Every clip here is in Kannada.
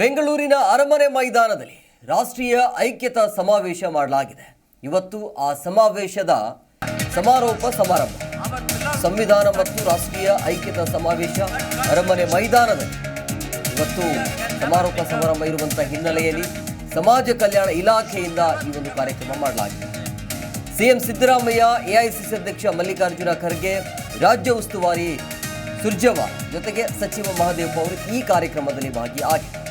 ಬೆಂಗಳೂರಿನ ಅರಮನೆ ಮೈದಾನದಲ್ಲಿ ರಾಷ್ಟ್ರೀಯ ಐಕ್ಯತಾ ಸಮಾವೇಶ ಮಾಡಲಾಗಿದೆ. ಇವತ್ತು ಆ ಸಮಾವೇಶದ ಸಮಾರೋಪ ಸಮಾರಂಭ. ಸಂವಿಧಾನ ಮತ್ತು ರಾಷ್ಟ್ರೀಯ ಐಕ್ಯತಾ ಸಮಾವೇಶ ಅರಮನೆ ಮೈದಾನದಲ್ಲಿ. ಇವತ್ತು ಸಮಾರೋಪ ಸಮಾರಂಭ ಇರುವಂಥ ಹಿನ್ನೆಲೆಯಲ್ಲಿ ಸಮಾಜ ಕಲ್ಯಾಣ ಇಲಾಖೆಯಿಂದ ಈ ಒಂದು ಕಾರ್ಯಕ್ರಮ ಮಾಡಲಾಗಿದೆ. ಸಿಎಂ ಸಿದ್ದರಾಮಯ್ಯ, ಎಐಸಿಸಿ ಅಧ್ಯಕ್ಷ ಮಲ್ಲಿಕಾರ್ಜುನ ಖರ್ಗೆ, ರಾಜ್ಯ ಉಸ್ತುವಾರಿ ಸುರ್ಜವಾ ಜೊತೆಗೆ ಸಚಿವ ಮಹದೇವಪ್ಪ ಅವರು ಈ ಕಾರ್ಯಕ್ರಮದಲ್ಲಿ ಭಾಗಿಯಾಗಿದ್ದಾರೆ.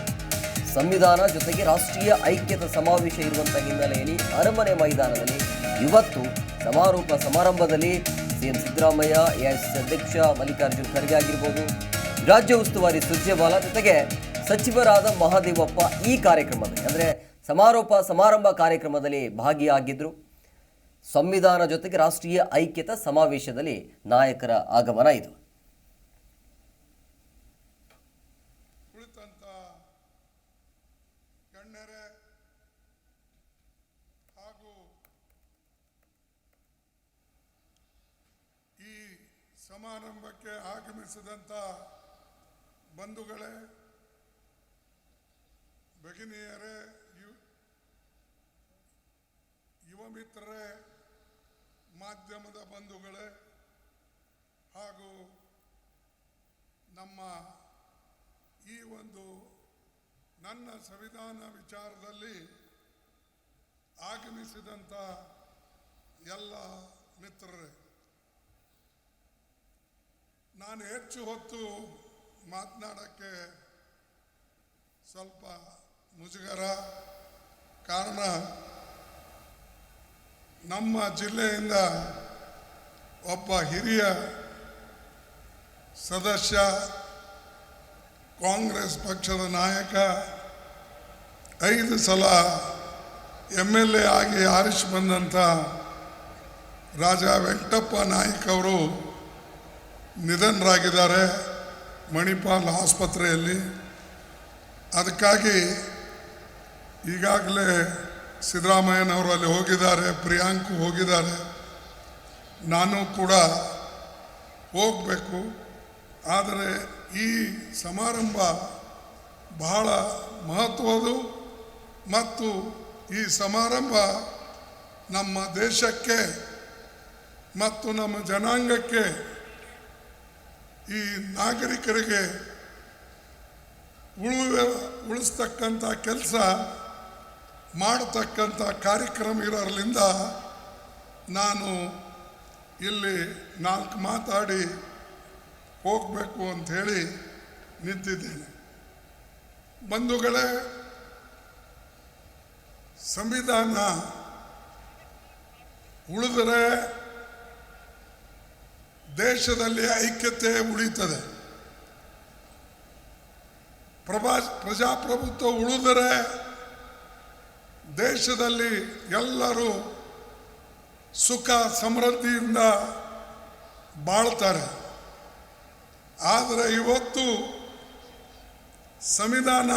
ಸಂವಿಧಾನ ಜೊತೆಗೆ ರಾಷ್ಟ್ರೀಯ ಐಕ್ಯತಾ ಸಮಾವೇಶ ಇರುವಂಥ ಹಿನ್ನೆಲೆಯಲ್ಲಿ ಅರಮನೆ ಮೈದಾನದಲ್ಲಿ ಇವತ್ತು ಸಮಾರೋಪ ಸಮಾರಂಭದಲ್ಲಿ ಸಿಎಂ ಸಿದ್ದರಾಮಯ್ಯ, ಎಐಸಿಸಿ ಅಧ್ಯಕ್ಷ ಮಲ್ಲಿಕಾರ್ಜುನ ಖರ್ಗೆ ಆಗಿರ್ಬೋದು, ರಾಜ್ಯ ಉಸ್ತುವಾರಿ ಸುರ್ಜೇವಾಲಾ ಜೊತೆಗೆ ಸಚಿವರಾದ ಮಹಾದೇವಪ್ಪ ಈ ಕಾರ್ಯಕ್ರಮದಲ್ಲಿ, ಅಂದರೆ ಸಮಾರೋಪ ಸಮಾರಂಭ ಕಾರ್ಯಕ್ರಮದಲ್ಲಿ ಭಾಗಿಯಾಗಿದ್ದರು ಸಂವಿಧಾನ ಜೊತೆಗೆ ರಾಷ್ಟ್ರೀಯ ಐಕ್ಯತಾ ಸಮಾವೇಶದಲ್ಲಿ ನಾಯಕರ ಆಗಮನ ಇದು ಕುಳಿತಂತ ಗಣ್ಯರೇ ಹಾಗೂ ಈ ಸಮಾರಂಭಕ್ಕೆ ಆಗಮಿಸಿದಂಥ ಬಂಧುಗಳೇ, ಭಗಿನಿಯರೇ, ಯು, ಯುವ ಮಿತ್ರರೇ, ಮಾಧ್ಯಮದ ಬಂಧುಗಳೇ ಹಾಗೂ ನಮ್ಮ ಈ ಒಂದು ನನ್ನ ಸಂವಿಧಾನ ವಿಚಾರದಲ್ಲಿ ಆಗಮಿಸಿದಂಥ ಎಲ್ಲ ಮಿತ್ರರೇ. ನಾನು ಹೆಚ್ಚು ಹೊತ್ತು ಮಾತನಾಡೋಕ್ಕೆ ಸ್ವಲ್ಪ ಮುಜುಗರ ಕಾರಣ ನಮ್ಮ ಜಿಲ್ಲೆಯಿಂದ ಒಬ್ಬ ಹಿರಿಯ ಸದಸ್ಯ, ಕಾಂಗ್ರೆಸ್ ಪಕ್ಷದ ನಾಯಕ, ಐದು ಸಲ ಎಂ ಎಲ್ ಎ ಆಗಿ ಆರಿಸಿ ಬಂದಂಥ ರಾಜ ವೆಂಕಟಪ್ಪ ನಾಯ್ಕ ಅವರು ನಿಧನರಾಗಿದ್ದಾರೆ ಮಣಿಪಾಲ್ ಆಸ್ಪತ್ರೆಯಲ್ಲಿ. ಅದಕ್ಕಾಗಿ ಈಗಾಗಲೇ ಸಿದ್ದರಾಮಯ್ಯನವರು ಅಲ್ಲಿ ಹೋಗಿದ್ದಾರೆ, ಪ್ರಿಯಾಂಕು ಹೋಗಿದ್ದಾರೆ. ನಾನು ಕೂಡ ಹೋಗಬೇಕು. ಆದರೆ ಈ ಸಮಾರಂಭ ಬಹಳ ಮಹತ್ವದ್ದು ಮತ್ತು ಈ ಸಮಾರಂಭ ನಮ್ಮ ದೇಶಕ್ಕೆ ಮತ್ತು ನಮ್ಮ ಜನಾಂಗಕ್ಕೆ ಈ ನಾಗರಿಕರಿಗೆ ಉಳುವ ಉಳಿಸ್ತಕ್ಕಂಥ ಕೆಲಸ ಮಾಡತಕ್ಕಂಥ ಕಾರ್ಯಕ್ರಮ ಇರೋದ್ರಿಂದ ನಾನು ಇಲ್ಲಿ ನಾಲ್ಕು ಮಾತಾಡಿ ಹೋಗಬೇಕು ಅಂಥೇಳಿ ನಿಂತಿದ್ದೇನೆ. ಬಂಧುಗಳೇ, ಸಂವಿಧಾನ ಉಳಿದರೆ ದೇಶದಲ್ಲಿ ಐಕ್ಯತೆ ಉಳಿತದೆ. ಪ್ರಭಾ, ಪ್ರಜಾಪ್ರಭುತ್ವ ಉಳಿದರೆ ದೇಶದಲ್ಲಿ ಎಲ್ಲರೂ ಸುಖ ಸಮೃದ್ಧಿಯಿಂದ ಬಾಳ್ತಾರೆ. ಆದರೆ ಇವತ್ತು ಸಂವಿಧಾನ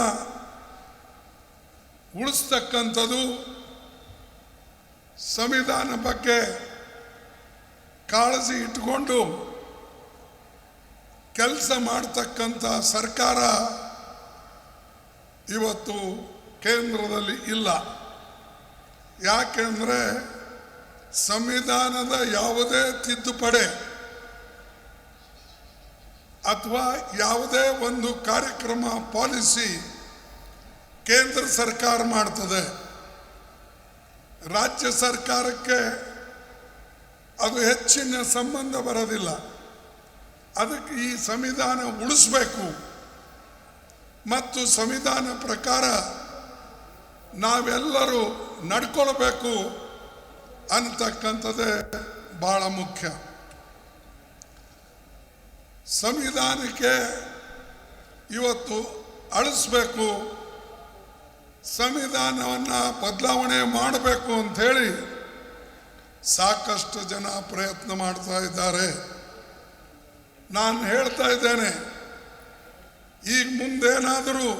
ಉಳಿಸ್ತಕ್ಕಂಥದ್ದು ಸಂವಿಧಾನ ಬಗ್ಗೆ ಕಾಳಜಿ ಇಟ್ಕೊಂಡು ಕೆಲಸ ಮಾಡ್ತಕ್ಕಂಥ ಸರ್ಕಾರ ಇವತ್ತು ಕೇಂದ್ರದಲ್ಲಿ ಇಲ್ಲ. ಯಾಕೆಂದರೆ ಸಂವಿಧಾನದ ಯಾವುದೇ ತಿದ್ದುಪಡಿ ಅಥವಾ ಯಾವುದೇ ಒಂದು ಕಾರ್ಯಕ್ರಮ, ಪಾಲಿಸಿ ಕೇಂದ್ರ ಸರ್ಕಾರ ಮಾಡ್ತದೆ. ರಾಜ್ಯ ಸರ್ಕಾರಕ್ಕೆ ಅದು ಹೆಚ್ಚಿನ ಸಂಬಂಧ ಬರೋದಿಲ್ಲ. ಅದಕ್ಕೆ ಈ ಸಂವಿಧಾನ ಉಳಿಸ್ಬೇಕು. ಮತ್ತು ಸಂವಿಧಾನ ಪ್ರಕಾರ ನಾವೆಲ್ಲರೂ ನಡ್ಕೊಳ್ಬೇಕು ಅಂತಕ್ಕಂಥದ್ದೇ ಬಹಳ ಮುಖ್ಯ. ಸಂವಿಧಾನಕ್ಕೆ ಇವತ್ತು ಅಳಿಸ್ಬೇಕು. ಸಂವಿಧಾನವನ್ನು ಬದಲಾವಣೆ ಮಾಡಬೇಕು ಅಂಥೇಳಿ ಸಾಕಷ್ಟು ಜನ ಪ್ರಯತ್ನ ಮಾಡ್ತಾ ಇದ್ದಾರೆ. ನಾನು ಹೇಳ್ತಾ ಇದ್ದೇನೆ, ಈಗ ಮುಂದೇನಾದರೂ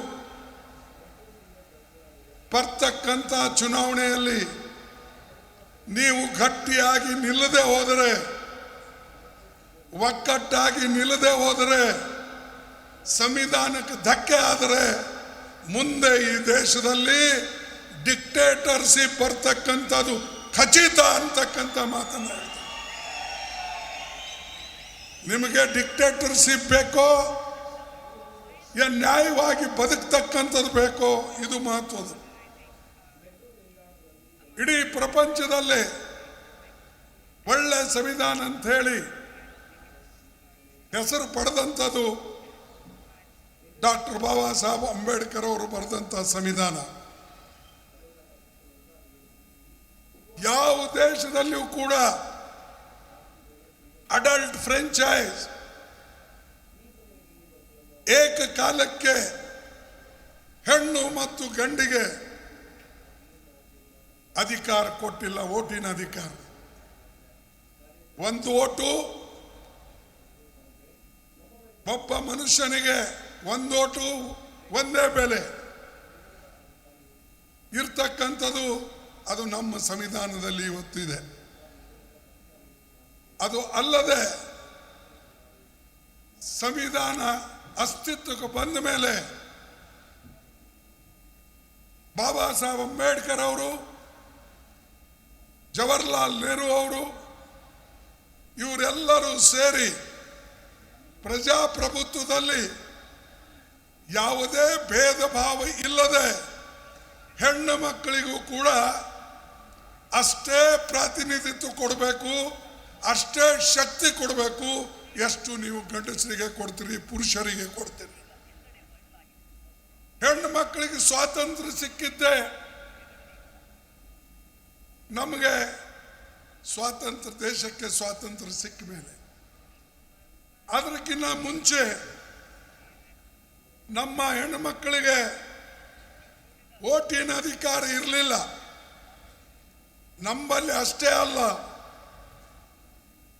ಬರ್ತಕ್ಕಂಥ ಚುನಾವಣೆಯಲ್ಲಿ ನೀವು ಗಟ್ಟಿಯಾಗಿ ನಿಲ್ಲದೆ ಹೋದರೆ ಒಕ್ಕಟ್ಟಾಗಿ ನಿಲ್ಲದೆ ಹೋದರೆ, ಸಂವಿಧಾನಕ್ಕೆ ಧಕ್ಕೆ ಆದರೆ, ಮುಂದೆ ಈ ದೇಶದಲ್ಲಿ ಡಿಕ್ಟೇಟರ್ಸಿ ಬರ್ತಕ್ಕಂಥದ್ದು ಖಚಿತ ಅಂತಕ್ಕಂಥ ಮಾತನ್ನ ಹೇಳ್ತಾರೆ ನಿಮಗೆ ಡಿಕ್ಟೇಟರ್ಶಿಪ್ ಬೇಕೋ, ಏನ್ ನ್ಯಾಯವಾಗಿ ಬದುಕ್ತಕ್ಕಂಥದ್ದು ಬೇಕೋ, ಇದು ಮಹತ್ವದ್ದು. ಇಡೀ ಪ್ರಪಂಚದಲ್ಲೇ ಒಳ್ಳೆ ಸಂವಿಧಾನ ಅಂತ ಹೇಳಿ ಹೆಸರು ಪಡೆದಂಥದ್ದು ಡಾಕ್ಟರ್ ಬಾಬಾ ಸಾಹೇಬ್ ಅಂಬೇಡ್ಕರ್ ಅವರು ಬರೆದಂಥ ಸಂವಿಧಾನ ಯಾವ ದೇಶದಲ್ಲಿಯೂ ಕೂಡ ಅಡಲ್ಟ್ ಫ್ರೆಂಚೈಸ್ ಏಕಕಾಲಕ್ಕೆ ಹೆಣ್ಣು ಮತ್ತು ಗಂಡಿಗೆ ಅಧಿಕಾರ ಕೊಟ್ಟಿಲ್ಲ, ಓಟಿನ ಅಧಿಕಾರ. ಒಂದು ಓಟು ಒಬ್ಬ ಮನುಷ್ಯನಿಗೆ ಒಂದೋಟು ಒಂದೇ ಬೆಲೆ. ಇರ್ತಕ್ಕಂಥದ್ದು ಅದು ನಮ್ಮ ಸಂವಿಧಾನದಲ್ಲಿ ಇವತ್ತಿದೆ. ಅದು ಅಲ್ಲದೆ ಸಂವಿಧಾನ ಅಸ್ತಿತ್ವಕ್ಕೆ ಬಂದ ಮೇಲೆ ಬಾಬಾ ಸಾಹೇಬ್ ಅಂಬೇಡ್ಕರ್ ಅವರು, ಜವಾಹರ್ಲಾಲ್ ನೆಹರು ಅವರು, ಇವರೆಲ್ಲರೂ ಸೇರಿ ಪ್ರಜಾಪ್ರಭುತ್ವದಲ್ಲಿ ಯಾವುದೇ ಭೇದ ಭಾವ ಇಲ್ಲದೆ ಹೆಣ್ಣು ಮಕ್ಕಳಿಗೂ ಕೂಡ ಅಷ್ಟೇ ಪ್ರಾತಿನಿಧಿತ್ವ ಕೊಡಬೇಕು, ಅಷ್ಟೇ ಶಕ್ತಿ ಕೊಡಬೇಕು, ಎಷ್ಟು ನೀವು ಗಂಡಸರಿಗೆ ಕೊಡ್ತೀರಿ, ಪುರುಷರಿಗೆ ಕೊಡ್ತೀರಿ. ಹೆಣ್ಣು ಮಕ್ಕಳಿಗೆ ಸ್ವಾತಂತ್ರ್ಯ ಸಿಕ್ಕಿದ್ದೆ ನಮಗೆ ಸ್ವಾತಂತ್ರ್ಯ, ದೇಶಕ್ಕೆ ಸ್ವಾತಂತ್ರ್ಯ ಸಿಕ್ಕ ಮೇಲೆ. ಅದಕ್ಕಿಂತ ಮುಂಚೆ ನಮ್ಮ ಹೆಣ್ಣು ಮಕ್ಕಳಿಗೆ ಓಟಿನ ಅಧಿಕಾರ ಇರಲಿಲ್ಲ. ನಮ್ಮಲ್ಲಿ ಅಷ್ಟೇ ಅಲ್ಲ,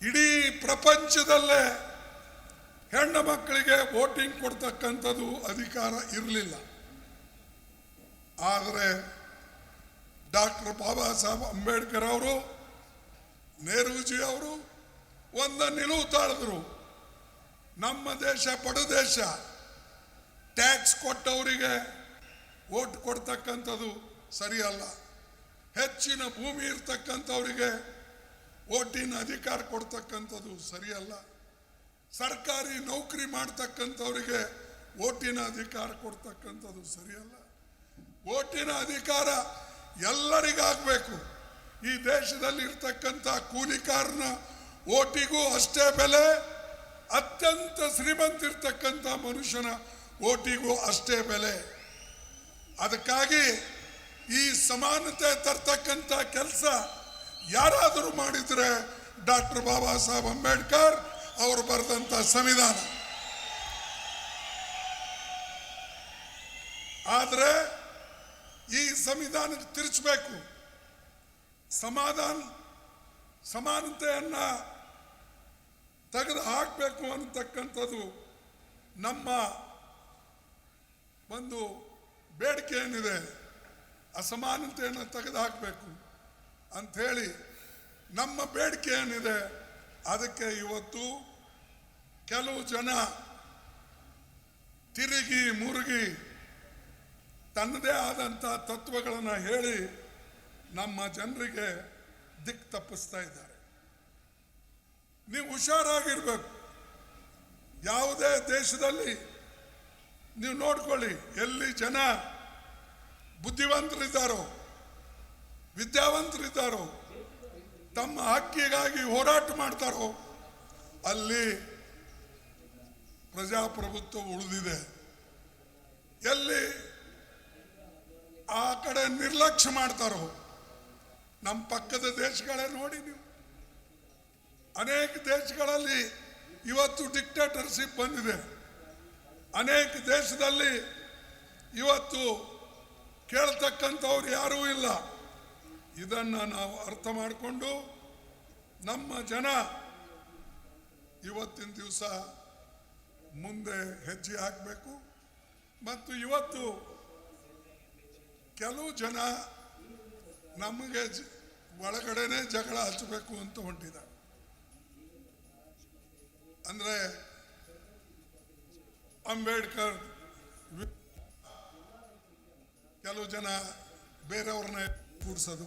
ಇಡೀ ಪ್ರಪಂಚದಲ್ಲೇ ಹೆಣ್ಣು ಮಕ್ಕಳಿಗೆ ವೋಟಿಂಗ್ ಕೊಡ್ತಕ್ಕಂಥದ್ದು ಅಧಿಕಾರ ಇರಲಿಲ್ಲ. ಆದರೆ ಡಾಕ್ಟರ್ ಬಾಬಾ ಸಾಹೇಬ್ ಅಂಬೇಡ್ಕರ್ ಅವರು, ನೆಹರೂಜಿ ಅವರು ಒಂದ ನಿಲುವು ತಾಳಿದ್ರು, ನಮ್ಮ ದೇಶ ದೇಶ ಟ್ಯಾಕ್ಸ್ ಕೊಟ್ಟವರಿಗೆ ವೋಟ್ ಕೊಡ್ತಕ್ಕಂಥದ್ದು ಸರಿಯಲ್ಲ. ಹೆಚ್ಚಿನ ಭೂಮಿ ಇರ್ತಕ್ಕಂಥವರಿಗೆ ಓಟಿನ ಅಧಿಕಾರ ಕೊಡ್ತಕ್ಕಂಥದ್ದು ಸರಿಯಲ್ಲ. ಸರ್ಕಾರಿ ನೌಕರಿ ಮಾಡ್ತಕ್ಕಂಥವರಿಗೆ ಓಟಿನ ಅಧಿಕಾರ ಕೊಡ್ತಕ್ಕಂಥದ್ದು ಸರಿಯಲ್ಲ. ಓಟಿನ ಅಧಿಕಾರ ಎಲ್ಲರಿಗಾಗಬೇಕು. ಈ ದೇಶದಲ್ಲಿ ಇರ್ತಕ್ಕಂಥ ಕೂಲಿಕಾರನ ಓಟಿಗೂ ಅಷ್ಟೇ ಬೆಲೆ, ಅತ್ಯಂತ ಶ್ರೀಮಂತ ಇರ್ತಕ್ಕಂಥ ಮನುಷ್ಯನ ಓಟಿಗೂ ಅಷ್ಟೇ ಬೆಲೆ. ಅದಕ್ಕಾಗಿ ಈ ಸಮಾನತೆ ತರ್ತಕ್ಕಂಥ ಕೆಲಸ ಯಾರಾದರೂ ಮಾಡಿದ್ರೆ ಡಾಕ್ಟರ್ ಬಾಬಾ ಸಾಹೇಬ್ ಅಂಬೇಡ್ಕರ್ ಅವರು ಬರೆದಂಥ ಸಂವಿಧಾನ. ಆದರೆ ಈ ಸಂವಿಧಾನ ತಿರುಚಬೇಕು. ಸಮಾಧಾನ, ಸಮಾನತೆಯನ್ನು ತೆಗೆದು ಹಾಕಬೇಕು ಅನ್ನತಕ್ಕಂಥದ್ದು ನಮ್ಮ ಒಂದು ಬೇಡಿಕೆ ಏನಿದೆ. ಅಸಮಾನತೆಯನ್ನು ತೆಗೆದು ಹಾಕಬೇಕು ಅಂಥೇಳಿ ನಮ್ಮ ಬೇಡಿಕೆ ಏನಿದೆ, ಅದಕ್ಕೆ ಇವತ್ತು ಕೆಲವು ಜನ ತಿರುಗಿ ಮುರುಗಿ ತನ್ನದೇ ಆದಂಥ ತತ್ವಗಳನ್ನು ಹೇಳಿ ನಮ್ಮ ಜನರಿಗೆ ದಿಕ್ ತಪ್ಪಿಸ್ತಾ ಇದ್ದಾರೆ. ನೀವು ಹುಷಾರಾಗಿರ್ಬೇಕು. ಯಾವುದೇ ದೇಶದಲ್ಲಿ ನೀವು ನೋಡ್ಕೊಳ್ಳಿ, ಎಲ್ಲಿ ಜನ ಬುದ್ಧಿವಂತರಿದ್ದಾರೋ? ವಿದ್ಯಾವಂತರಿದ್ದಾರೋ? ತಮ್ಮ ಹಕ್ಕಿಗಾಗಿ ಹೋರಾಟ ಮಾಡ್ತಾರೋ? ಅಲ್ಲಿ ಪ್ರಜಾಪ್ರಭುತ್ವ ಉಳಿದಿದೆ. ಎಲ್ಲಿ ಆ ಕಡೆ ನಿರ್ಲಕ್ಷ್ಯ ಮಾಡ್ತಾರೋ? ನಮ್ಮ ಪಕ್ಕದ ದೇಶಗಳೇ ನೋಡಿ ನೀವು. ಅನೇಕ ದೇಶಗಳಲ್ಲಿ ಇವತ್ತು ಡಿಕ್ಟೇಟರ್ಶಿಪ್ ಬಂದಿದೆ. ಅನೇಕ ದೇಶದಲ್ಲಿ ಇವತ್ತು ಕೇಳ್ತಕ್ಕಂಥವ್ರು ಯಾರೂ ಇಲ್ಲ. ಇದನ್ನು ನಾವು ಅರ್ಥ ಮಾಡಿಕೊಂಡು ನಮ್ಮ ಜನ ಇವತ್ತಿನ ದಿವಸ ಮುಂದೆ ಹೆಜ್ಜೆ ಹಾಕಬೇಕು. ಮತ್ತು ಇವತ್ತು ಕೆಲವು ಜನ ನಮಗೆ ಒಳಗಡೆನೆ ಜಗಳ ಹಚ್ಚಬೇಕು ಅಂತ ಹೊಂಟಿದ ಅಂದ್ರೆ ಅಂಬೇಡ್ಕರ್ ಕೆಲವು ಜನ ಬೇರೆಯವ್ರನ್ನ ಕೂಡ್ಸೋದು.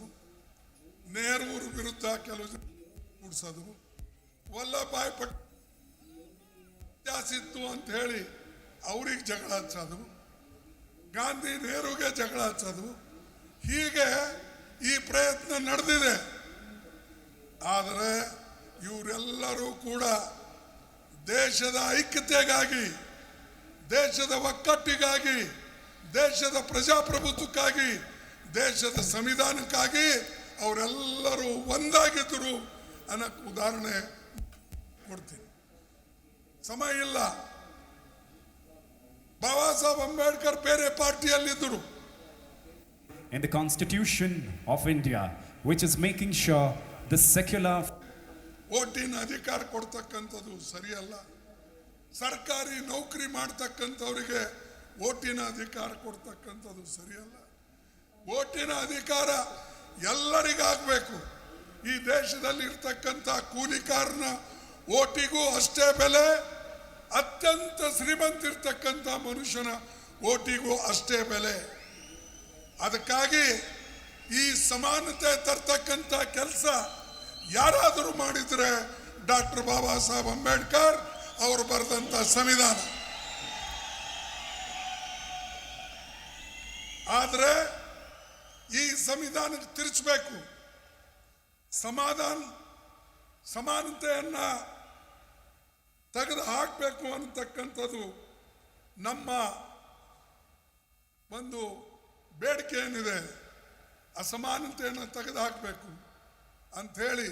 ನೇರೂರು ವಿರುದ್ಧ ಕೆಲವು ಜನ ಕೂಡಿಸೋದು. ವಲ್ಲಭಾಯ್ ಪಟ್ ಅಂತ ಹೇಳಿ ಅವ್ರಿಗೆ ಜಗಳ ಹಚ್ಚೋದು. ಗಾಂಧಿ ನೆಹರುಗೆ ಜಗಳ ಹಚ್ಚೋದು. ಹೀಗೆ ಈ ಪ್ರಯತ್ನ ನಡೆದಿದೆ. ಆದರೆ ಇವರೆಲ್ಲರೂ ಕೂಡ ದೇಶದ ಐಕ್ಯತೆಗಾಗಿ, ದೇಶದ ಒಕ್ಕಟ್ಟಿಗಾಗಿ ದೇಶದ ಪ್ರಜಾಪ್ರಭುತ್ವಕ್ಕಾಗಿ ದೇಶದ ಸಂವಿಧಾನಕ್ಕಾಗಿ ಅವರೆಲ್ಲರೂ ಒಂದಾಗಿದ್ದರು ಅನ್ನೋಕ್ಕೆ ಉದಾಹರಣೆ ಕೊಡ್ತೀನಿ. ಸಮಯ ಇಲ್ಲ. ಬಾಬಾ ಸಾಹೇಬ್ ಅಂಬೇಡ್ಕರ್ ಬೇರೆ ಪಾರ್ಟಿಯಲ್ಲಿದ್ದರು. In the Constitution of India, which is making sure the secular ಓಟಿನ ಅಧಿಕಾರ ಕೊಡ್ತಕ್ಕಂಥದ್ದು ಸರಿಯಲ್ಲ. ಸರ್ಕಾರಿ ನೌಕರಿ ಮಾಡ್ತಕ್ಕಂಥವ್ರಿಗೆ ಓಟಿನ ಅಧಿಕಾರ ಕೊಡ್ತಕ್ಕಂಥದ್ದು ಸರಿಯಲ್ಲ. ಓಟಿನ ಅಧಿಕಾರ ಎಲ್ಲರಿಗಾಗಬೇಕು. ಈ ದೇಶದಲ್ಲಿ ಇರ್ತಕ್ಕಂಥ ಕೂಲಿಕಾರನ ಓಟಿಗೂ ಅಷ್ಟೇ ಬೆಲೆ, ಅತ್ಯಂತ ಶ್ರೀಮಂತ ಇರ್ತಕ್ಕಂಥ ಮನುಷ್ಯನ ಓಟಿಗೂ ಅಷ್ಟೇ ಬೆಲೆ. ಅದಕ್ಕಾಗಿ ಈ ಸಮಾನತೆ ತರ್ತಕ್ಕಂಥ ಕೆಲಸ ಯಾರಾದರೂ ಮಾಡಿದರೆ ಡಾಕ್ಟರ್ ಬಾಬಾ ಸಾಹೇಬ್ ಅಂಬೇಡ್ಕರ್ ಅವರು ಬರೆದಂಥ ಸಂವಿಧಾನ. ಆದರೆ ಈ ಸಂವಿಧಾನ ತಿರುಚಬೇಕು. ಸಮಾಧಾನ, ಸಮಾನತೆಯನ್ನ ತೆಗೆದು ಹಾಕಬೇಕು ಅನ್ನತಕ್ಕಂಥದ್ದು ನಮ್ಮ ಒಂದು ಬೇಡಿಕೆ ಏನಿದೆ ಅಸಮಾನತೆಯನ್ನು ತೆಗೆದು ಹಾಕಬೇಕು ಅಂಥೇಳಿ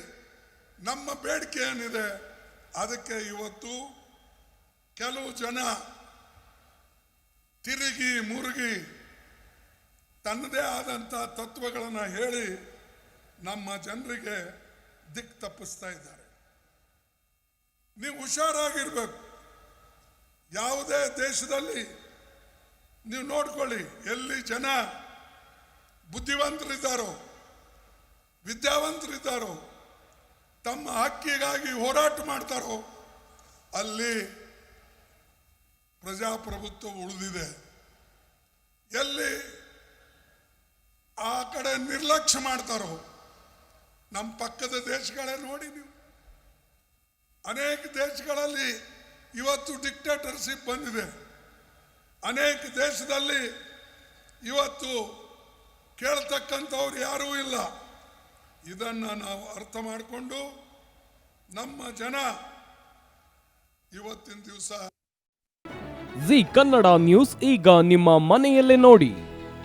ನಮ್ಮ ಬೇಡಿಕೆ ಏನಿದೆ ಅದಕ್ಕೆ ಇವತ್ತು ಕೆಲವು ಜನ ತಿರುಗಿ, ಮುರುಗಿ ತನ್ನದೇ ಆದಂಥ ತತ್ವಗಳನ್ನು ಹೇಳಿ ನಮ್ಮ ಜನರಿಗೆ ದಿಕ್ ತಪ್ಪಿಸ್ತಾ ಇದ್ದಾರೆ. ನೀವು ಹುಷಾರಾಗಿರ್ಬೇಕು. ಯಾವುದೇ ದೇಶದಲ್ಲಿ ನೀವು ನೋಡ್ಕೊಳ್ಳಿ, ಎಲ್ಲಿ ಜನ ಬುದ್ಧಿವಂತರಿದ್ದಾರೋ, ವಿದ್ಯಾವಂತರಿದ್ದಾರೋ, ತಮ್ಮ ಹಕ್ಕಿಗಾಗಿ ಹೋರಾಟ ಮಾಡ್ತಾರೋ, ಅಲ್ಲಿ ಪ್ರಜಾಪ್ರಭುತ್ವ ಉಳಿದಿದೆ. ಎಲ್ಲಿ ಆ ಕಡೆ ನಿರ್ಲಕ್ಷ್ಯ ಮಾಡ್ತಾರೋ? ನಮ್ಮ ಪಕ್ಕದ ದೇಶಗಳೇ ನೋಡಿ ನೀವು. ಅನೇಕ ದೇಶಗಳಲ್ಲಿ ಇವತ್ತು ಡಿಕ್ಟೇಟರ್ಶಿಪ್ ಬಂದಿದೆ. ಅನೇಕ ದೇಶದಲ್ಲಿ ಇವತ್ತು ಕೇಳ್ತಕ್ಕಂಥವ್ರು ಯಾರೂ ಇಲ್ಲ. ಇದನ್ನು ನಾವು ಅರ್ಥ ಮಾಡಿಕೊಂಡು ನಮ್ಮ ಜನ ಇವತ್ತಿನ ದಿವಸ ಜಿ ಕನ್ನಡ ನ್ಯೂಸ್ ಈಗ ನಿಮ್ಮ ಮನೆಯಲ್ಲೇ ನೋಡಿ.